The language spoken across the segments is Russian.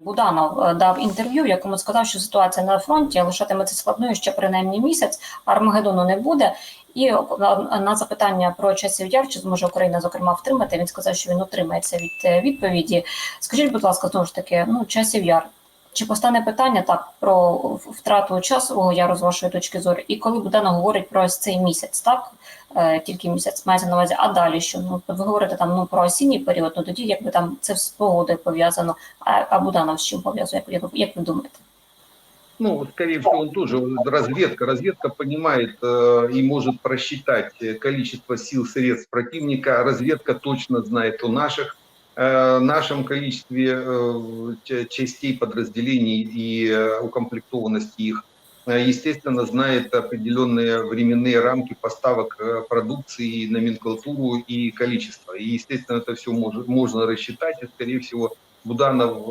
Буданов е, дав інтерв'ю, в якому сказав, що ситуація на фронті лишатиметься складною ще принаймні місяць, Армагеддону не буде. І на на запитання про часів яр, чи зможе Україна зокрема втримати, він сказав, що він утримається від е, відповіді. Скажіть, будь ласка, знову ж таки, ну часів яр. Чи постане питання так про втрату часового яру з вашої точки зору? І коли Буданов говорить про ось цей місяць, так е, тільки місяць мається на увазі, а далі що? Ну ви говорите там ну про осінній період, ну тоді якби там це з погодою пов'язано. А, а Буданов з чим пов'язує? Як, як, ви думаєте? Ну, скорее всего, он тоже разведка. Разведка понимает э, и может просчитать количество сил, средств противника. Разведка точно знает о наших, нашем количестве э, частей, подразделений и э, укомплектованности их. Э, Естественно, знает определенные временные рамки поставок э, продукции, номенклатуру и количество. И, естественно, это все может, можно рассчитать. И, скорее всего, Буданов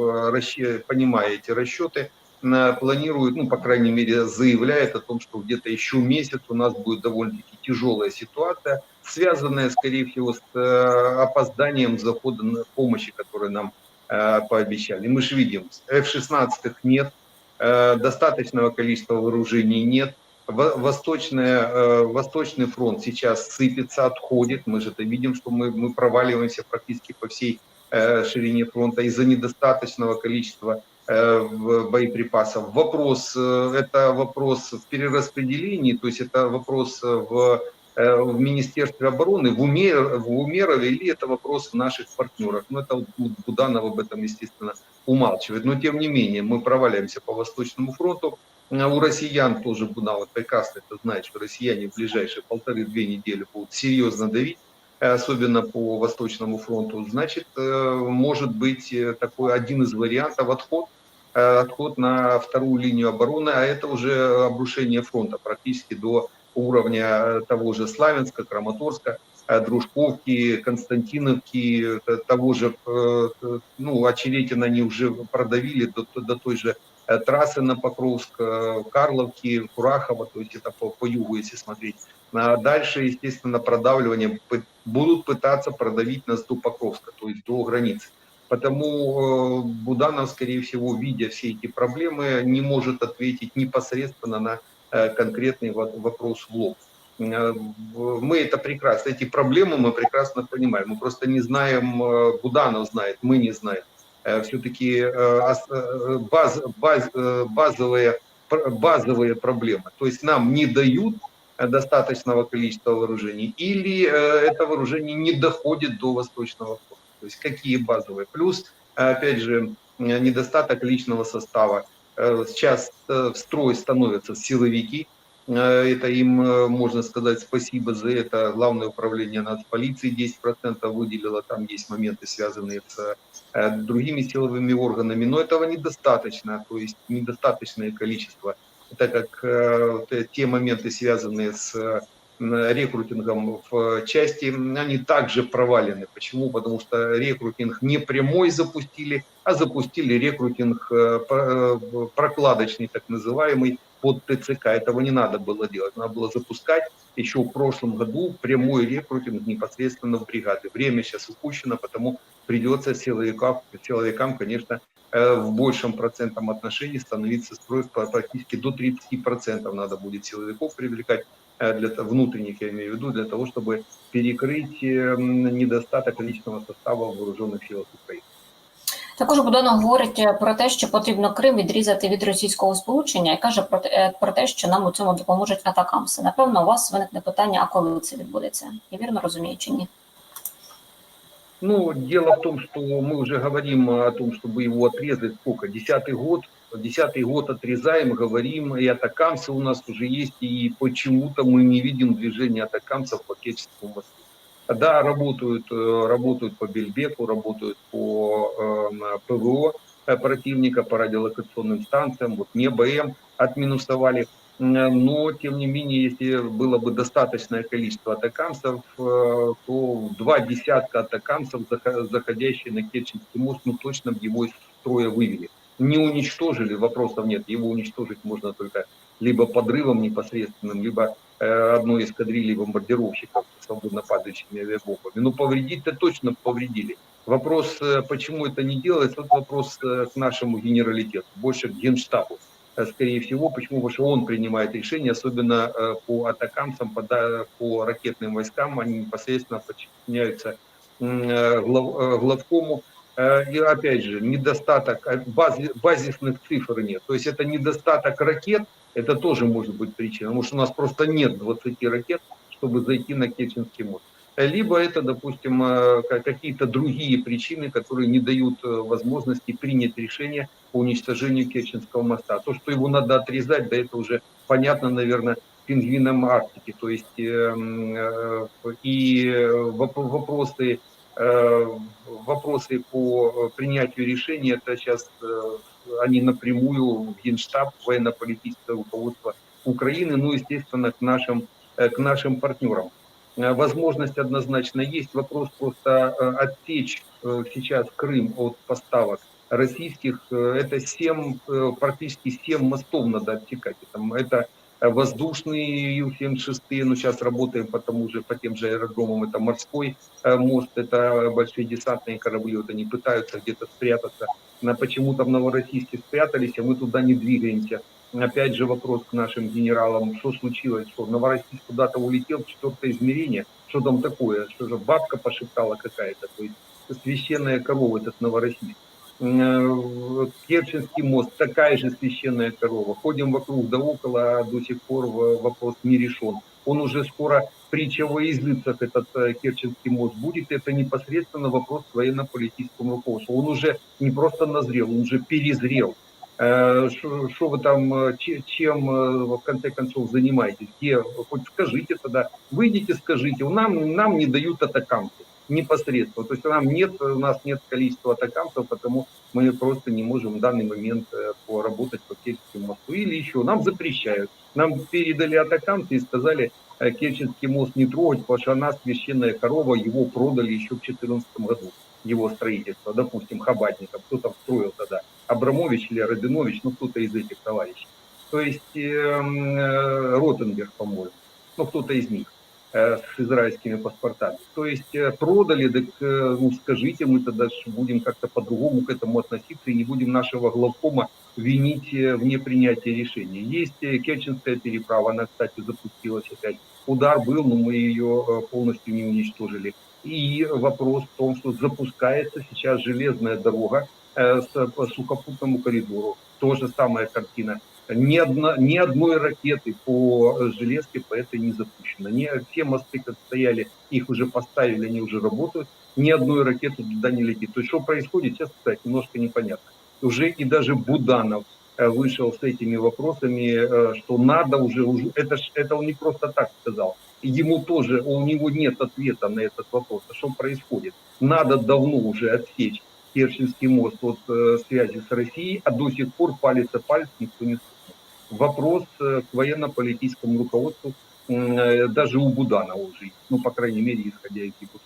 э, понимая эти расчеты, э, планирует, ну, по крайней мере, заявляет о том, что где-то еще месяц у нас будет довольно-таки тяжелая ситуация, связанная, скорее всего, с э, опозданием захода на помощи, которую нам э, пообещали. Мы же видим, F-16 нет, э, достаточного количества вооружений нет, Во- Восточная, Восточный фронт сейчас сыпется, отходит. Мы же это видим, что мы, мы проваливаемся практически по всей ширине фронта из-за недостаточного количества боеприпасов. Вопрос, это вопрос в перераспределении, то есть это вопрос в, в Министерстве обороны, в, уме, в Умерове, или это вопрос в наших партнерах. Ну, это Буданов об этом, естественно, умалчивает. Но, тем не менее, мы проваливаемся по Восточному фронту. Э, У россиян тоже Буданов прекрасно это знает, что россияне в ближайшие полторы-две недели будут серьезно давить э, особенно по Восточному фронту, значит, э, может быть э, такой один из вариантов отход, э, отход на вторую линию обороны, а это уже обрушение фронта практически до уровня э, того же Славянска, Краматорска, э, Дружковки, Константиновки, э, того же, ну, Очеретина они уже продавили до, до той же трассы на Покровск, Карловки, Курахова, то есть это по, по югу, если смотреть. А дальше, естественно, продавливание будут пытаться продавить нас до Покровска, то есть до границы. Потому Буданов, скорее всего, видя все эти проблемы, не может ответить непосредственно на конкретный во- вопрос в лоб. Э, Мы это прекрасно, эти проблемы мы прекрасно понимаем. Мы просто не знаем, э, Буданов знает, мы не знаем. Все-таки баз, баз, э, базовые, базовые проблемы. То есть нам не дают э, достаточного количества вооружений, или э, это вооружение не доходит до Восточного фронта. То есть какие базовые. Плюс, э, опять же, э, недостаток личного состава. Э, Сейчас э, в строй становятся силовики. Э, Это им можно сказать спасибо за это. Главное управление нацполиции 10% выделило. Там есть моменты, связанные с другими силовыми органами. Но этого недостаточно. То есть недостаточное количество так как те моменты, связанные с рекрутингом в части, они также провалены. Почему? Потому что рекрутинг не прямой запустили, а запустили рекрутинг э, э, прокладочный, так называемый, под ТЦК. Этого не надо было делать. Надо было запускать еще в прошлом году прямой рекрутинг непосредственно в бригады. Время сейчас упущено, потому придется силовикам, силовикам конечно, э, в большем процентном отношении становиться строй по- практически до 30% надо будет силовиков привлекать для того- внутренних, я имею в виду, для того, чтобы перекрыть э, м, недостаток личного состава в вооруженных силах Украины. Також Буданов говорить е, про те, що потрібно Крим відрізати від російського сполучення, і каже про те, е, про те, що нам у цьому допоможуть атакамси. Напевно, у вас виникне питання, а коли це відбудеться? Я вірно розумію чи ні? Ну, дело в том, что мы уже говорим о том, чтобы его отрезать, сколько, десятый год, десятый год отрезаем, говорим, и атакамсы у нас уже есть, и почему-то мы не видим движения атакамцев по Керченскому мосту. Да, работают, э, работают по Бельбеку, работают по э, ПВО э, противника, по радиолокационным станциям, вот НЕБМ отминусовали. М, Но, тем не менее, если было бы достаточное количество атакамцев, э, то два десятка атакамцев, заха- заходящие на Керченский мост, ну точно бы его из строя вывели. Не уничтожили, вопросов нет. Его уничтожить можно только либо подрывом непосредственным, либо э, одной эскадрильи бомбардировщиков, свободно падающими авиабомбами. Ну, повредить-то точно повредили. Вопрос, э, почему это не делается, вот вопрос э, к нашему генералитету, больше к генштабу. Скорее всего, почему? Потому что он принимает решения, особенно по атакамцам, по, ракетным войскам, они непосредственно подчиняются главкому. Э, И опять же, недостаток, бази- базисных цифр нет. То есть это недостаток ракет, это тоже может быть причиной, потому что у нас просто нет 20 ракет, чтобы зайти на Керченский мост. Э, Либо это, допустим, э, ка- какие-то другие причины, которые не дают возможности принять решение по уничтожению Керченского моста. То, что его надо отрезать, да это уже понятно, наверное, пингвинам Арктики. То есть э, м, э, и воп- вопросы, вопросы по э, принятию решения, это сейчас они напрямую в Генштаб, военно-политическое руководство Украины, ну, естественно, к нашим, э, к нашим партнерам. Э, Возможность однозначно есть. Вопрос просто э, отсечь э, сейчас Крым от поставок российских. э, Это 7, э, практически 7 мостов надо отсекать. Это, это воздушные Ю-76, ну сейчас работаем по, тому же, по тем же аэродромам, это морской э, мост, это большие десантные корабли, вот они пытаются где-то спрятаться. На, почему-то в Новороссийске спрятались, а мы туда не двигаемся. Опять же вопрос к нашим генералам, что случилось, что Новороссийск куда-то улетел? В четвертое измерение, что там такое, что же бабка пошептала какая-то, то есть священная корова этот Новороссийск. Э, Керченский мост, такая же священная корова. Ходим вокруг да около, а до сих пор вопрос не решен. Он уже скоро притча во языцах, этот э, Керченский мост будет. Это непосредственно вопрос к военно-политическому руководству. Он уже не просто назрел, он уже перезрел. Что вы там, э, че- чем э, в конце концов занимаетесь? Где? Хоть скажите тогда. Выйдите, скажите. Нам, нам не дают атакамцев непосредственно. То есть нам нет, у нас нет количества атакамцев, потому мы просто не можем в данный момент э, поработать по Керченскому мосту. Или еще, нам запрещают. Нам передали атакамцы и сказали, э, Керченский мост не трогать, потому что она священная корова, его продали еще в 2014 году, его строительство, допустим, Хабатников, кто там строил тогда, Абрамович или Рабинович, ну кто-то из этих товарищей. То есть э, э, Ротенберг, по-моему, ну кто-то из них с израильскими паспортами. То есть э, продали, так э, ну скажите, мы тогда будем как-то по-другому к этому относиться и не будем нашего главкома винить э, в непринятии решения. Есть э, Керченская переправа, она, кстати, запустилась опять. Удар был, но мы ее э, полностью не уничтожили. И вопрос в том, что запускается сейчас железная дорога э, с, сухопутному коридору. То же самая картина. Ни, одна, ни одной ракеты по э, железке по этой не запущено. Не, все мосты, как стояли, их уже поставили, они уже работают. Ни одной ракеты туда не летит. То есть что происходит, честно сказать, немножко непонятно. Уже и даже Буданов э, вышел с этими вопросами, э, что надо уже, уже это, это он не просто так сказал. Ему тоже, у него нет ответа на этот вопрос, а что происходит. Надо давно уже отсечь Керченский мост от связи с Россией, а до сих пор палец о палец никто не стукнул. Вопрос э, к военно-политическому руководству э, даже у Буданова уже. Ну, по крайней мере, исходя из его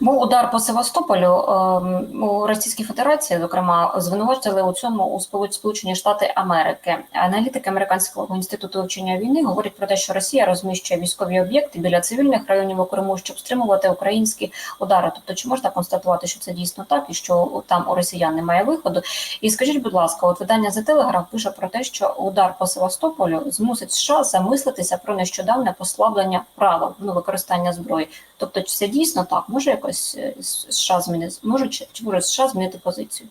Був удар по Севастополю ем, у Російській Федерації, зокрема, звинувачили у цьому у Сполу- Сполучені Штати Америки. Аналітики Американського інституту вивчення війни говорять про те, що Росія розміщує військові об'єкти біля цивільних районів у Криму, щоб стримувати українські удари. Тобто, чи можна констатувати, що це дійсно так, і що там у росіян немає виходу? І скажіть, будь ласка, от видання The Telegraph пише про те, що удар по Севастополю змусить США замислитися про нещодавне послаблення правил ну, використання зброї. Тобто, чи це дійсно так? Може якось е, США змінити, може чи, чи може США змінити позицію?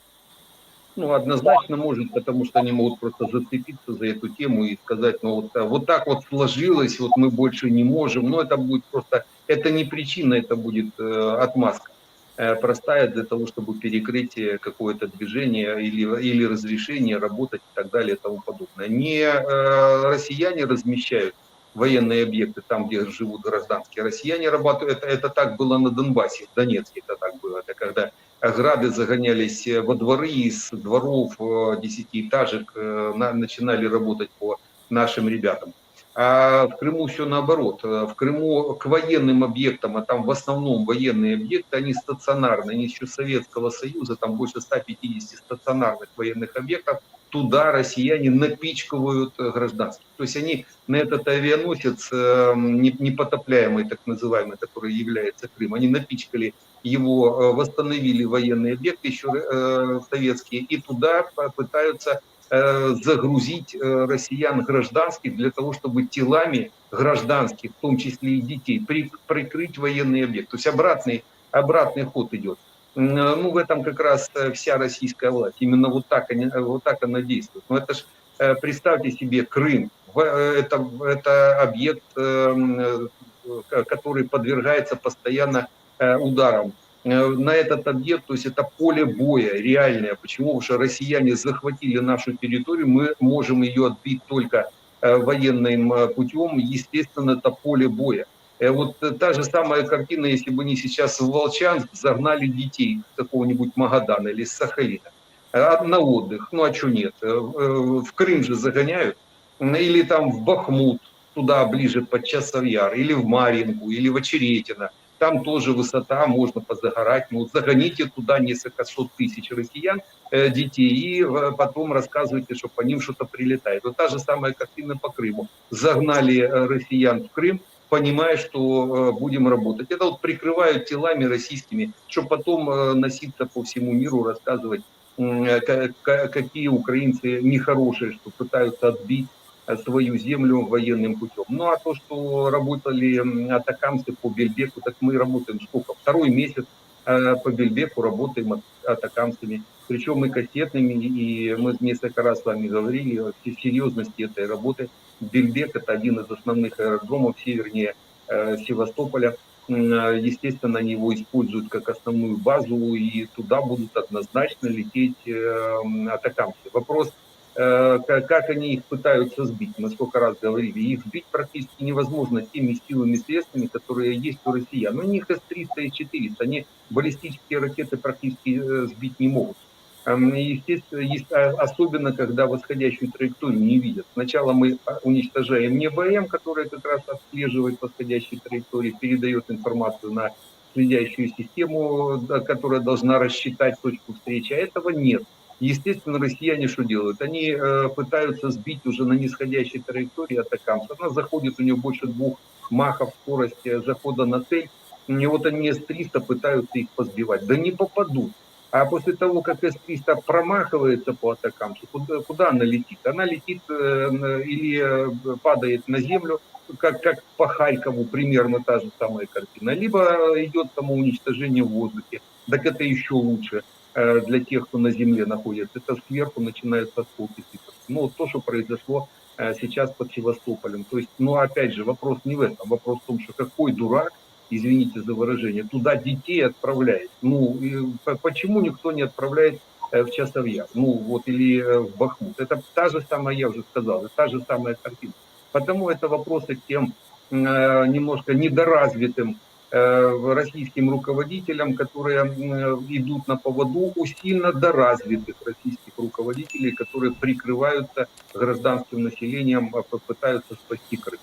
Ну, однозначно может, потому что они могут просто зацепиться за эту тему и сказать, ну, вот, а, вот так вот сложилось, вот мы больше не можем. Но это будет просто, это не причина, это будет э, отмазка э, простая для того, чтобы перекрыть э, какое-то движение или, или разрешение работать и так далее и тому подобное. Не э, россияне размещают военные объекты там, где живут гражданские. Россияне работают, это, это так было на Донбассе, в Донецке это так было. Это когда грады загонялись э, во дворы, из дворов э, десятиэтажек э, на- начинали работать по нашим ребятам. А в Крыму все наоборот. В Крыму к военным объектам, а там в основном военные объекты, они стационарные, они еще Советского Союза, там больше 150 стационарных военных объектов, туда россияне напичкивают э, гражданских. То есть они на этот авианосец э, не- непотопляемый, так называемый, который является Крым, они напичкали его э, восстановили военные объекты еще советские, и туда пытаются загрузить россиян гражданских для того, чтобы телами гражданских, в том числе и детей, при, прикрыть военный объект. То есть обратный, обратный ход идет. Э, Ну, в этом как раз э, вся российская власть. Именно вот так, они, э, вот так она действует. Но это ж, представьте себе, Крым. Это, это объект, который подвергается постоянно ударам. На этот объект, то есть это поле боя реальное. Почему? Потому что россияне захватили нашу территорию, мы можем ее отбить только военным путем. Естественно, это поле боя. Э, Вот э, та же самая картина, если бы они сейчас в Волчанск загнали детей какого-нибудь Магадана или Сахалина. Э, на отдых, ну а что нет, Э, в Крым же загоняют, или там в Бахмут, туда ближе под Часов Яр, или в Маринку, или в Очеретино, там тоже высота, можно позагорать, ну загоните туда несколько сот тысяч россиян, детей, и потом рассказывайте, что по ним что-то прилетает. Вот та же самая картина по Крыму. Загнали россиян в Крым, понимая, что э, будем работать. Это вот прикрывают телами российскими, чтобы потом э, носиться по всему миру, рассказывать, э, ка- ка- какие украинцы нехорошие, что пытаются отбить свою землю военным путем. Ну а то, что работали атакамцы по Бельбеку, так мы работаем сколько? Второй месяц по Бельбеку работаем от- атакамцами. Причем и кассетными, и мы несколько раз с вами говорили о се- серьезности этой работы. Бельбек – это один из основных аэродромов севернее э, Севастополя. Э, Естественно, они его используют как основную базу, и туда будут однозначно лететь э, атакамцы. Вопрос, э, как они их пытаются сбить. Мы сколько раз говорили, их сбить практически невозможно теми силами и средствами, которые есть у россиян. Ну, у них С-300 и 400, они баллистические ракеты практически э, сбить не могут. Эм, Естественно, а, особенно когда восходящую траекторию не видят. Сначала мы уничтожаем не БМ, которая как раз отслеживает восходящие траектории, передает информацию на следящую систему, которая должна рассчитать точку встречи, а этого нет. Естественно, россияне что делают? Они э, пытаются сбить уже на нисходящей траектории атакамс. Она заходит, у нее больше двух махов скорости захода на цель. И вот они С-300 пытаются их позбивать. Да не попадут. А после того, как С-300 промахивается по атакам, куда, куда она летит? Она летит э, или э, падает на землю, как, как по Харькову примерно та же самая картина, либо идет самоуничтожение в воздухе. Так это еще лучше для тех, кто на земле находится. Это сверху начинаются осколки сыпаться. Ну, вот то, что произошло э, сейчас под Севастополем. То есть, ну, опять же, вопрос не в этом. Вопрос в том, что какой дурак извините за выражение, туда детей отправляет. Ну, и по- почему никто не отправляет э, в Часовьяр? Ну, вот, или э, в Бахмут. Это та же самая, я уже сказал, это та же самая картина. Потому это вопросы к тем э, немножко недоразвитым э, российским руководителям, которые э, идут на поводу у сильно доразвитых российских руководителей, которые прикрываются гражданским населением, а пытаются спасти Крым.